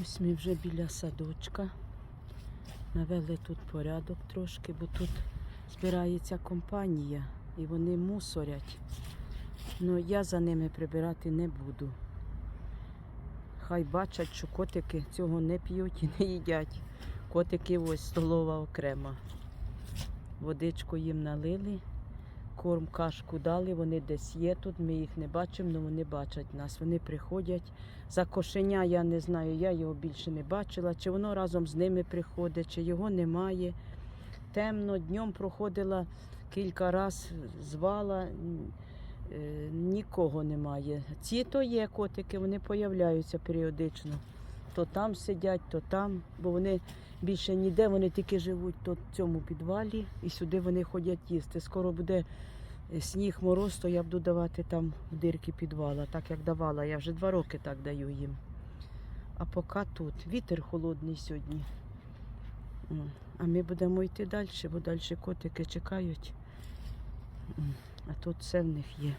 Ось ми вже біля садочка. Навели тут порядок трошки, бо тут збирається компанія і вони мусорять. Ну я за ними прибирати не буду. Хай бачать, що котики цього не п'ють і не їдять. Котики ось столова окрема. Водичку їм налили, корм кашку дали, вони десь є тут, ми їх не бачимо, але вони бачать нас. Вони приходять. За кошеня я не знаю, я його більше не бачила, чи воно разом з ними приходить, чи його немає. Темно, днем проходила кілька разів, звала, е, нікого немає. Ці то є котики, вони появляються періодично. То там сидять, то там, бо вони більше ніде, вони тільки живуть то в цьому підвалі і сюди вони ходять їсти. Скоро буде е, сніг, мороз, то я буду давати там в дирки підвала, так як давала. Я вже два роки так даю їм. А поки тут. Вітер холодний сьогодні. А ми будемо йти далі, бо далі котики чекають. А тут все в них є.